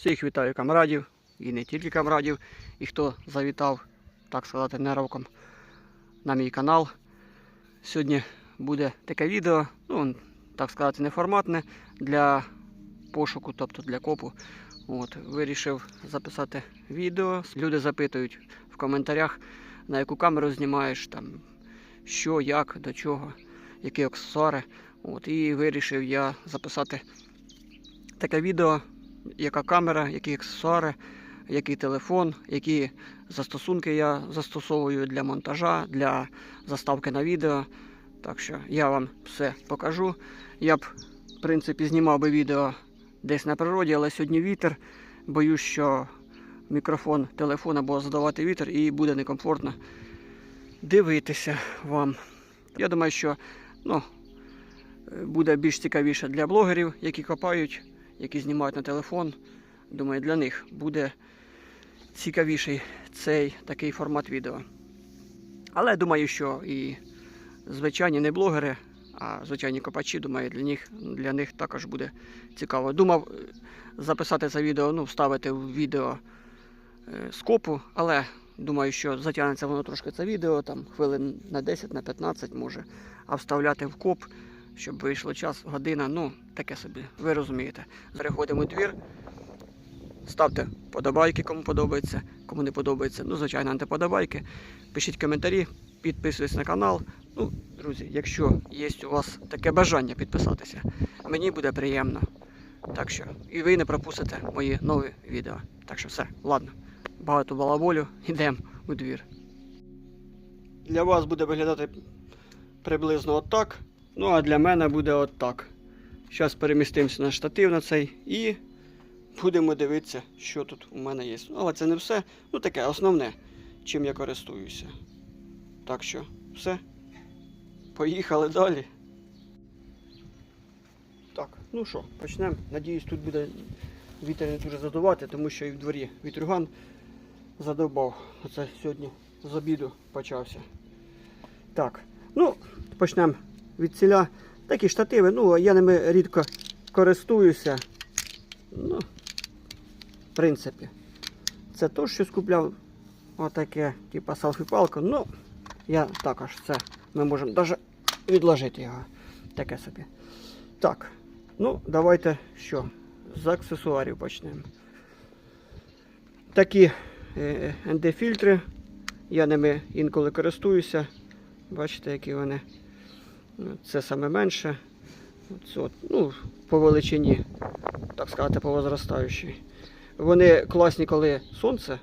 Всіх вітаю камрадів і не тільки камрадів, і хто завітав, так сказати, нервком на мій канал. Сьогодні буде таке відео, ну, так сказати, неформатне для пошуку, тобто для копу. От, вирішив записати відео. Люди запитують в коментарях, на яку камеру знімаєш, там, що, як, до чого, які аксесуари. От, і вирішив я записати таке відео, яка камера, які аксесуари, який телефон, які застосунки я застосовую для монтажа, для заставки на відео. Так що я вам все покажу. Я б, в принципі, знімав би відео десь на природі, але сьогодні вітер. Боюсь, що мікрофон телефона буде задавати вітер і буде некомфортно дивитися вам. Я думаю, що ну, е, буде більш цікавіше для блогерів, які копають, які знімають на телефон. Думаю, для них буде цікавіший цей такий формат відео. Але думаю, що і звичайні не блогери, а звичайні копачі, думаю, для них, для них також буде цікаво. Думав е, записати це відео, ну, вставити в відео е, скопу, але думаю, що затягнеться воно трошки це відео, там хвилин на 10, на 15 може, а вставляти в коп, щоб вийшло час, година, ну, таке собі, ви розумієте. Переходимо у двір. Ставте подобайки, кому подобається, кому не подобається. Ну, звичайно, антиподобайки. Пишіть коментарі, підписуйтесь на канал. Ну, друзі, якщо є у вас таке бажання підписатися, мені буде приємно. Так що, і ви не пропустите мої нові відео. Так що все, ладно. Багато балаболю, йдемо у двір. Для вас буде виглядати приблизно отак. Ну а для мене буде отак. Зараз перемістимося на штатив на цей і будемо дивитися, що тут у мене є. Ну, але це не все. Ну таке основне, чим я користуюся. Так що, все. Поїхали далі. Так, ну що, почнемо. Надіюсь, тут буде вітер не дуже задувати, тому що і в дворі вітрюган задовбав. Оце сьогодні з обіду почався. Так, ну, почнемо від ціля. Такі штативи, ну, я ними рідко користуюся. Ну, в принципі, це то, що скупляв отаке, типа селфі-палку. Ну, я також це ми можемо навіть відложити його. Таке собі. Так, ну, давайте що? З аксесуарів почнемо. Такі е, ND-фільтри. Я ними інколи користуюся. Бачите, які вони. Ну, Це саме менше. От, ну, по величині, так сказати, по возростаючій. Вони класні, коли сонце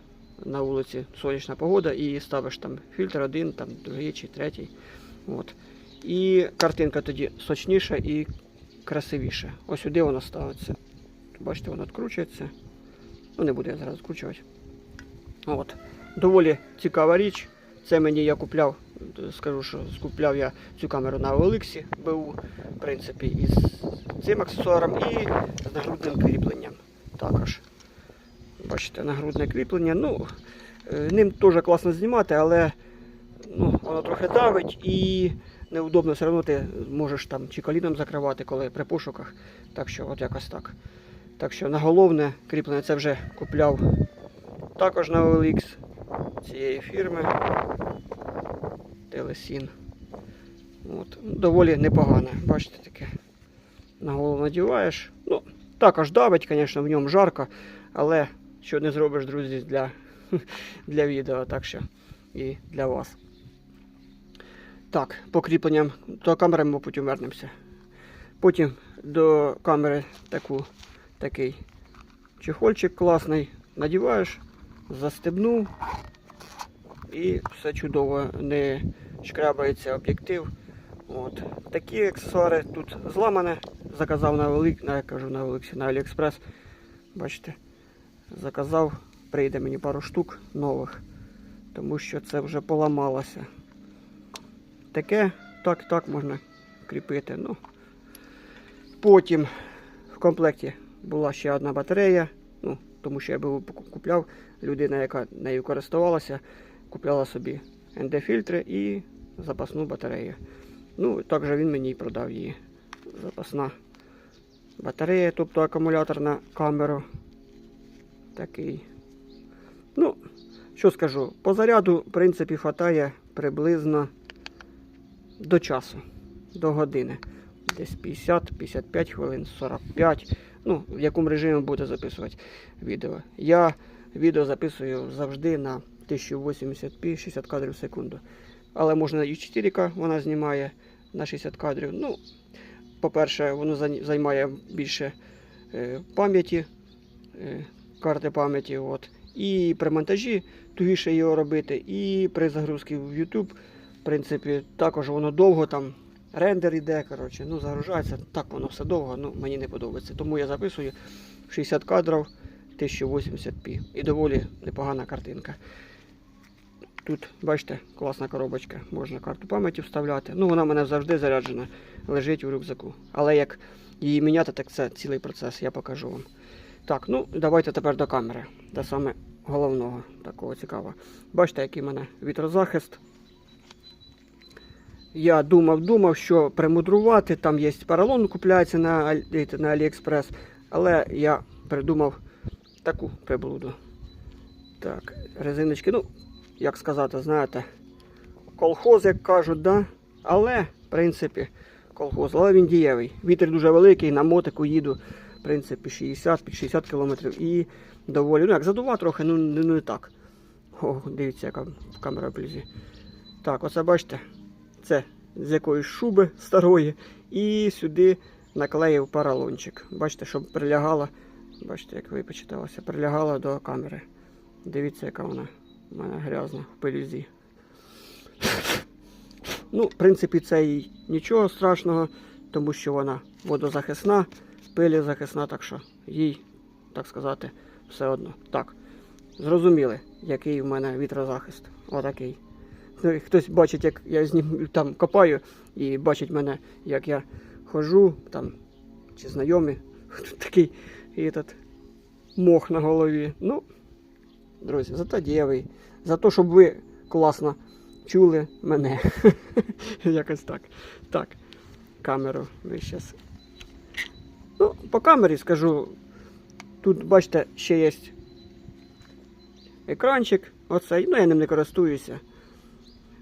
на вулиці, сонячна погода, і ставиш там фільтр один, там другий чи третій. От. І картинка тоді сочніша і красивіша. Ось сюди вона ставиться. Бачите, вона відкручується. Ну, не буду я зараз відкручувати. От. Доволі цікава річ. Це мені я купляв, скажу, що скупляв я цю камеру на OLX БУ, в принципі, із цим аксесуаром і з нагрудним кріпленням. Також. Бачите, нагрудне кріплення. Ну, е, ним теж класно знімати, але ну, воно трохи давить і неудобно все одно ти можеш там чи коліном закривати, коли при пошуках. Так що от якось так. Так що на головне кріплення це вже купляв також на OLX цієї фірми. Телесін. От. Доволі непогане. Бачите таке. На голову надіваєш. Ну, також давить, звісно, в ньому жарко, але що не зробиш, друзі, для, для відео, так що і для вас. Так, по кріпленням до камери ми потім вернемося. Потім до камери таку, такий чехольчик класний. Надіваєш, застебнув і все чудово, не шкрабається об'єктив. От. Такі аксесуари тут зламане. Заказав на Велик, на, я кажу на Великсі, на Аліекспрес. Бачите, заказав, прийде мені пару штук нових, тому що це вже поламалося. Таке так так можна кріпити. Ну. Потім в комплекті була ще одна батарея, ну, тому що я був купляв людина, яка нею користувалася, купляла собі ND-фільтри і запасну батарею. Ну, також він мені й продав її. Запасна батарея, тобто акумулятор на камеру. такий. Ну, що скажу, по заряду, в принципі, хватає приблизно до часу, до години. Десь 50-55 хвилин, 45. Ну, в якому режимі будете записувати відео. Я відео записую завжди на 1080p 60 кадрів в секунду. Але можна і 4К вона знімає на 60 кадрів. Ну, по-перше, воно займає більше е, пам'яті, е, карти пам'яті. От. І при монтажі тугіше його робити, і при загрузці в YouTube, в принципі, також воно довго там. Рендер іде, коротше, ну загружається, так воно все довго, ну мені не подобається. Тому я записую 60 кадрів 1080p. І доволі непогана картинка. Тут, бачите, класна коробочка, можна карту пам'яті вставляти. Ну, вона в мене завжди заряджена, лежить у рюкзаку. Але як її міняти, так це цілий процес, я покажу вам. Так, ну давайте тепер до камери. До саме головного, такого цікавого. Бачите, який в мене вітрозахист. Я думав, думав, що примудрувати, там є поролон, купляється на, на Аліекспрес, але я придумав таку приблуду. Так, резиночки, ну, як сказати, знаєте, колхоз, як кажуть, да? але, в принципі, колхоз, але він дієвий. Вітер дуже великий, на мотику їду, в принципі, 60-60 км і доволі. Ну, як задува трохи, ну не, не так. О, дивіться, яка камера близі. Так, оце бачите, це з якоїсь шуби старої. І сюди наклеїв поролончик. Бачите, щоб прилягала. Бачите, як випочиталася, прилягала до камери. Дивіться, яка вона у мене грязна в пилюзі. Ну, в принципі, це і нічого страшного, тому що вона водозахисна, пилі захисна, так що їй, так сказати, все одно. Так, зрозуміли, який в мене вітрозахист. Отакий. Ну, хтось бачить, як я з ним там копаю, і бачить мене, як я ходжу, там, чи знайомі, тут такий і этот, мох на голові. Ну, друзі, зато дієвий. За те, щоб ви класно чули мене. Якось так. Так, камеру ви зараз. Ну, по камері скажу. Тут, бачите, ще є екранчик. Оцей. Ну, я ним не користуюся.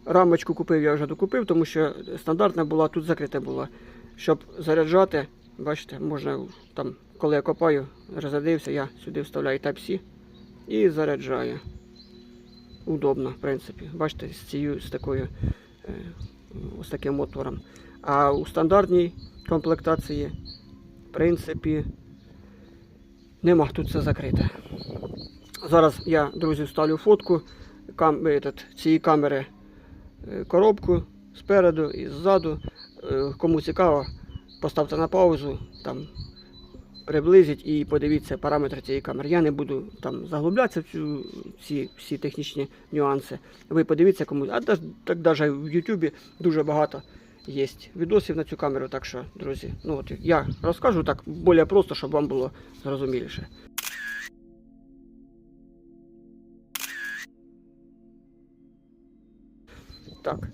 Рамочку купив, я вже докупив, тому що стандартна була, тут закрита була. Щоб заряджати, бачите, можна там, коли я копаю, розрядився, я сюди вставляю Type-C і заряджаю. Удобно, в принципі. Бачите, з цією, з такою, е, ось таким отвором. А у стандартній комплектації, в принципі, нема тут все закрите. Зараз я, друзі, вставлю фотку кам, этот, цієї камери е, коробку спереду і ззаду. Е, Кому цікаво, поставте на паузу, там приблизіть і подивіться параметри цієї камери. Я не буду там заглублятися в цю, ці всі технічні нюанси. Ви подивіться кому. А так навіть в Ютубі дуже багато є відосів на цю камеру. Так що, друзі, ну от я розкажу так більш просто, щоб вам було зрозуміліше. Так,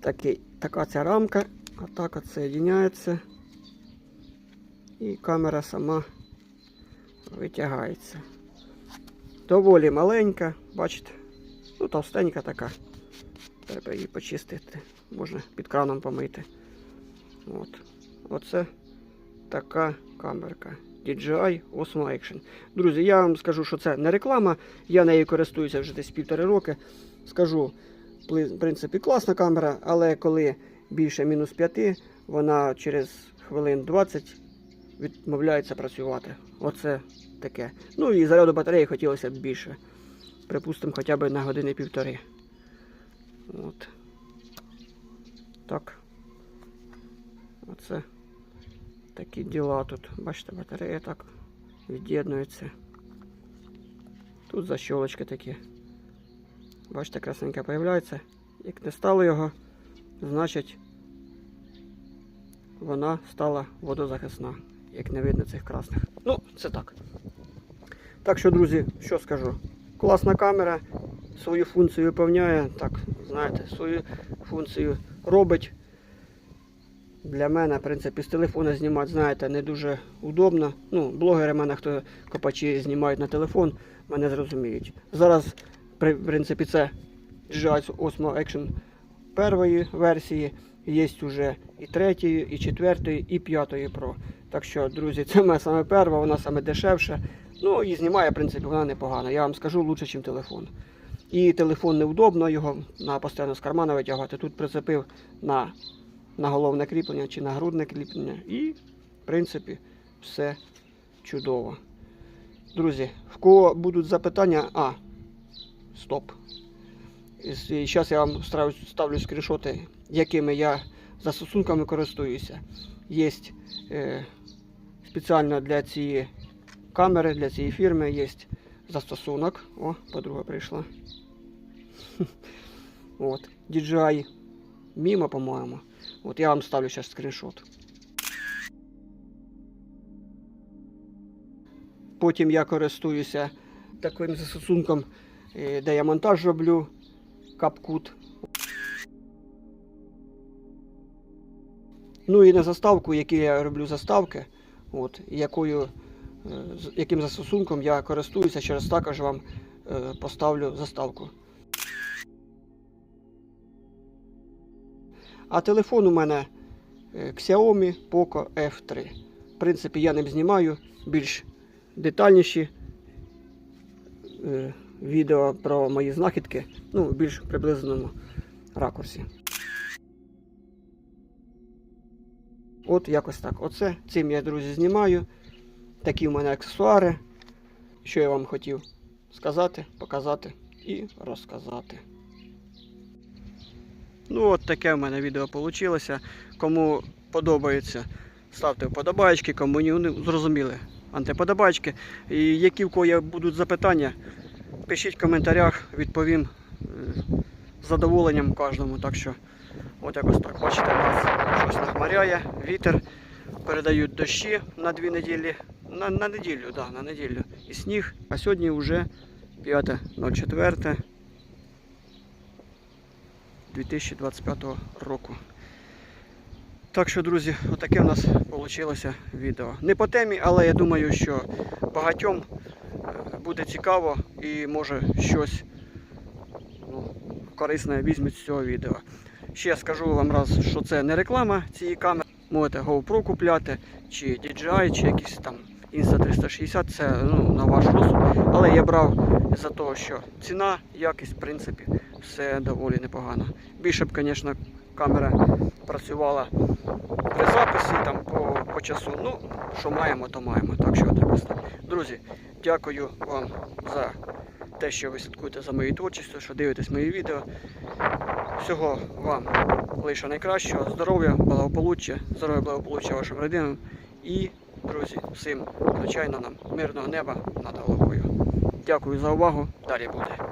такий, така ця рамка, а так от соєдиняється. І камера сама витягається. Доволі маленька, бачите? Ну, товстенька така. Треба її почистити. Можна під краном помити. От. Оце така камерка. DJI Osmo Action. Друзі, я вам скажу, що це не реклама. Я нею користуюся вже десь півтори роки. Скажу, в принципі, класна камера, але коли більше мінус 5, вона через хвилин 20 відмовляється працювати. Оце таке. Ну і заряду батареї хотілося б більше. Припустимо, хоча б на години півтори. От. Так. Оце такі діла тут. Бачите, батарея так від'єднується. Тут защолочки такі. Бачите, красненька появляється. Як не стало його, значить вона стала водозахисна, як не видно цих красних. Ну, це так. Так що, друзі, що скажу? Класна камера, свою функцію виповняє, так, знаєте, свою функцію робить. Для мене, в принципі, з телефона знімати, знаєте, не дуже удобно. Ну, блогери мене, хто копачі знімають на телефон, мене зрозуміють. Зараз, в принципі, це DJI Osmo Action першої версії. Є вже і третьої, і четвертої, і п'ятої Pro. Так що, друзі, це моя саме перша, вона саме дешевша. Ну і знімає, в принципі, вона непогана. Я вам скажу лучше, ніж телефон. І телефон неудобно, його на постійно з кармана витягувати. Тут прицепив на, на головне кріплення чи на грудне кріплення. І, в принципі, все чудово. Друзі, в кого будуть запитання. А, стоп. І зараз я вам ставлю скріншоти, якими я застосунками користуюся. Є е, спеціально для цієї камери, для цієї фірми є застосунок. О, подруга прийшла. От, DJI Mimo, по-моєму. От я вам ставлю зараз скріншот. Потім я користуюся таким застосунком, е, де я монтаж роблю. Капкут. Ну і на заставку, які я роблю заставки, от, якою, е, яким застосунком я користуюся, через також вам е, поставлю заставку. А телефон у мене е, Xiaomi Poco F3. В принципі, я ним знімаю більш детальніші відео про мої знахідки, ну, в більш приблизному ракурсі. От якось так. Оце цим я, друзі, знімаю. Такі в мене аксесуари. Що я вам хотів сказати, показати і розказати. Ну, от таке в мене відео вийшло. Кому подобається, ставте вподобайки, кому ні, ну, зрозуміли антиподобайки. І які в кого будуть запитання, пишіть в коментарях, відповім е, з задоволенням кожному. Так що, от якось так. Бачите, нас щось нахмаряє, вітер, передають дощі на дві неділі. На, на неділю, да, на неділю. І сніг. А сьогодні вже 5.04 2025 року. Так що, друзі, отаке в нас вийшло відео. Не по темі, але я думаю, що багатьом е, буде цікаво і може щось ну, корисне візьмуть з цього відео. Ще скажу вам раз, що це не реклама цієї камери. Можете GoPro купляти, чи DJI, чи якийсь там Insta360, це ну, на ваш розсуд. Але я брав за того, що ціна, якість, в принципі, все доволі непогано. Більше б, звісно, камера працювала при записі там по, по часу. Ну, що маємо, то маємо. Так що так так. Друзі, дякую вам за те, що ви слідкуєте за моєю творчістю, що дивитесь мої відео. Всього вам лише найкращого, здоров'я, благополуччя, здоров'я, благополуччя вашим родинам і, друзі, всім, звичайно, нам мирного неба над головою. Дякую за увагу. Далі буде.